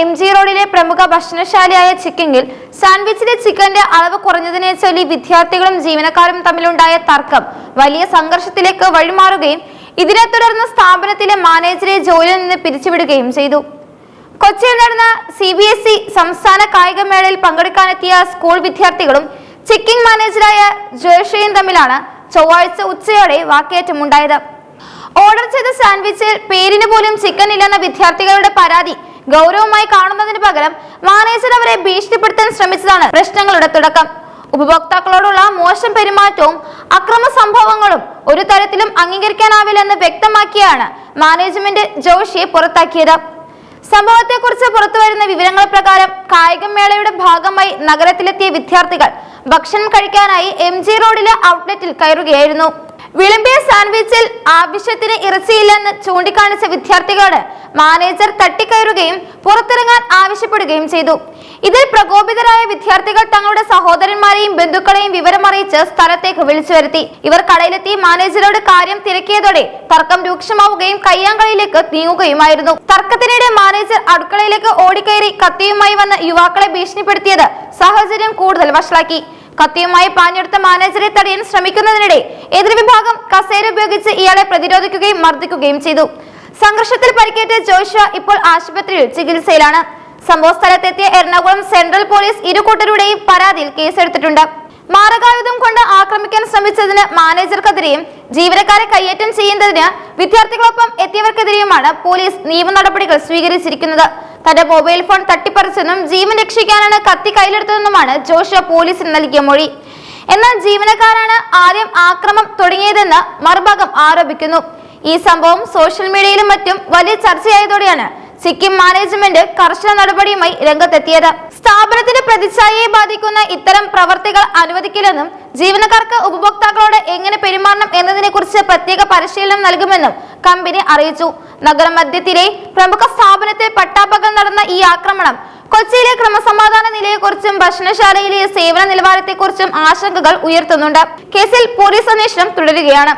M G റോഡിലെ പ്രമുഖ ഭക്ഷണശാലയായ ചിക്കിങ്ങിൽ സാൻഡ്വിച്ചിലെ ചിക്കന്റെ അളവ് കുറഞ്ഞതിനെ ചൊല്ലി വിദ്യാർത്ഥികളും ജീവനക്കാരും തമ്മിലുണ്ടായ തർക്കം വലിയ സംഘർഷത്തിലേക്ക് വഴിമാറുകയും ഇതിനെ തുടർന്ന് സ്ഥാപനത്തിലെ മാനേജറെ ജോലിയിൽ നിന്ന് പിരിച്ചുവിടുകയും ചെയ്തു. കൊച്ചിയിൽ നടന്ന സി ബി എസ് ഇ സംസ്ഥാന കായികമേളയിൽ പങ്കെടുക്കാനെത്തിയ സ്കൂൾ വിദ്യാർത്ഥികളും ചിക്കിംഗ് മാനേജറായ ജോഷയും തമ്മിലാണ് ചൊവ്വാഴ്ച ഉച്ചയോടെ വാക്കേറ്റമുണ്ടായത്. ഓർഡർ ചെയ്ത സാൻഡ്വിച്ചിൽ പേരിന് പോലും ചിക്കൻ ഇല്ലെന്ന വിദ്യാർത്ഥികളുടെ പരാതി ഗൗരവമായി കാണുന്നതിന് പകരം മാനേജർ അവരെ ഭീഷണിപ്പെടുത്താൻ ശ്രമിച്ചതാണ് പ്രശ്നങ്ങളുടെ തുടക്കം. ഉപഭോക്താക്കളോടുള്ള മോശം പെരുമാറ്റവും അക്രമ സംഭവങ്ങളും ഒരു തരത്തിലും അംഗീകരിക്കാനാവില്ലെന്ന് വ്യക്തമാക്കിയാണ് മാനേജ്മെന്റ് ജോഷിയെ പുറത്താക്കിയത്. സംഭവത്തെക്കുറിച്ച് പുറത്തുവരുന്ന വിവരങ്ങൾ പ്രകാരം കായികമേളയുടെ ഭാഗമായി നഗരത്തിലെത്തിയ വിദ്യാർത്ഥികൾ ഭക്ഷണം കഴിക്കാനായി എം ജി റോഡിലെ ഔട്ട്ലെറ്റിൽ കയറുകയായിരുന്നു. വിളമ്പിയ സാൻഡ്വിച്ചിൽ ആവശ്യത്തിന് ഇറച്ചിയില്ലെന്ന് ചൂണ്ടിക്കാണിച്ച വിദ്യാർത്ഥികളോട് മാനേജർ തട്ടിക്കയറുകയും പുറത്തിറങ്ങാൻ ആവശ്യപ്പെടുകയും ചെയ്തു. ഇതിൽ പ്രകോപിതരായ വിദ്യാർത്ഥികൾ തങ്ങളുടെ സഹോദരന്മാരെയും ബന്ധുക്കളെയും വിവരമറിയിച്ച് സ്ഥലത്തേക്ക് വിളിച്ചു വരുത്തി. ഇവർ കടയിലെത്തി മാനേജറോട് കാര്യം തിരക്കിയതോടെ തർക്കം രൂക്ഷമാവുകയും കയ്യാങ്കളിയിലേക്ക് നീങ്ങുകയുമായിരുന്നു. തർക്കത്തിനിടെ മാനേജർ അടുക്കളയിലേക്ക് ഓടിക്കയറി കത്തിയുമായി വന്ന യുവാക്കളെ ഭീഷണിപ്പെടുത്തിയത് സാഹചര്യം കൂടുതൽ വഷളാക്കി. കത്തിയുമായി പാഞ്ഞെടുത്ത മാനേജറെ തടയാൻ ശ്രമിക്കുന്നതിനിടെ എതിർവിഭാഗം കസേര ഉപയോഗിച്ച് ഇയാളെ പ്രതിരോധിക്കുകയും മർദ്ദിക്കുകയും ചെയ്തു. സംഘർഷത്തിൽ പരിക്കേറ്റ ജോഷ ഇപ്പോൾ ആശുപത്രിയിൽ ചികിത്സയിലാണ്. സംഭവ സ്ഥലത്തെത്തിയ എറണാകുളം സെൻട്രൽ പോലീസ് ഇരുകൂട്ടരുടെയും പരാതിയിൽ കേസെടുത്തിട്ടുണ്ട്. മാരകായുധം കൊണ്ട് ആക്രമിക്കാൻ ശ്രമിച്ചതിന് മാനേജർക്കെതിരെയും ജീവനക്കാരെ കയ്യേറ്റം ചെയ്യുന്നതിന് വിദ്യാർത്ഥികളൊപ്പം എത്തിയവർക്കെതിരെയുമാണ് പോലീസ് നിയമ നടപടികൾ സ്വീകരിച്ചിരിക്കുന്നത്. തന്റെ മൊബൈൽ ഫോൺ തട്ടിപ്പറിച്ചെന്നും ജീവൻ രക്ഷിക്കാനാണ് കത്തി കയ്യിലെടുത്തതെന്നുമാണ് ജോഷ പോലീസിന് നൽകിയ മൊഴി. എന്നാൽ ജീവനക്കാരാണ് ആദ്യം ആക്രമം തുടങ്ങിയതെന്ന് മറുഭാഗം ആരോപിക്കുന്നു. ഈ സംഭവം സോഷ്യൽ മീഡിയയിലും മറ്റും വലിയ ചർച്ചയായതോടെയാണ് സിക്കിം മാനേജ്മെന്റ് കർശന നടപടിയുമായി രംഗത്തെത്തിയത്. സ്ഥാപനത്തിന്റെ പ്രതിച്ഛായയെ ബാധിക്കുന്ന ഇത്തരം പ്രവർത്തികൾ അനുവദിക്കില്ലെന്നും ജീവനക്കാർക്ക് ഉപഭോക്താക്കളോട് എങ്ങനെ പെരുമാറണം എന്നതിനെ കുറിച്ച് പ്രത്യേക പരിശീലനം നൽകുമെന്നും കമ്പനി അറിയിച്ചു. നഗരമധ്യത്തിലെ പ്രമുഖ സ്ഥാപനത്തിൽ പട്ടാപ്പകൽ നടന്ന ഈ ആക്രമണം കൊച്ചിയിലെ ക്രമസമാധാന നിലയെക്കുറിച്ചും ഭക്ഷണശാലയിലെ സേവന നിലവാരത്തെക്കുറിച്ചും ആശങ്കകൾ ഉയർത്തുന്നുണ്ട്. കേസിൽ പോലീസ് അന്വേഷണം തുടരുകയാണ്.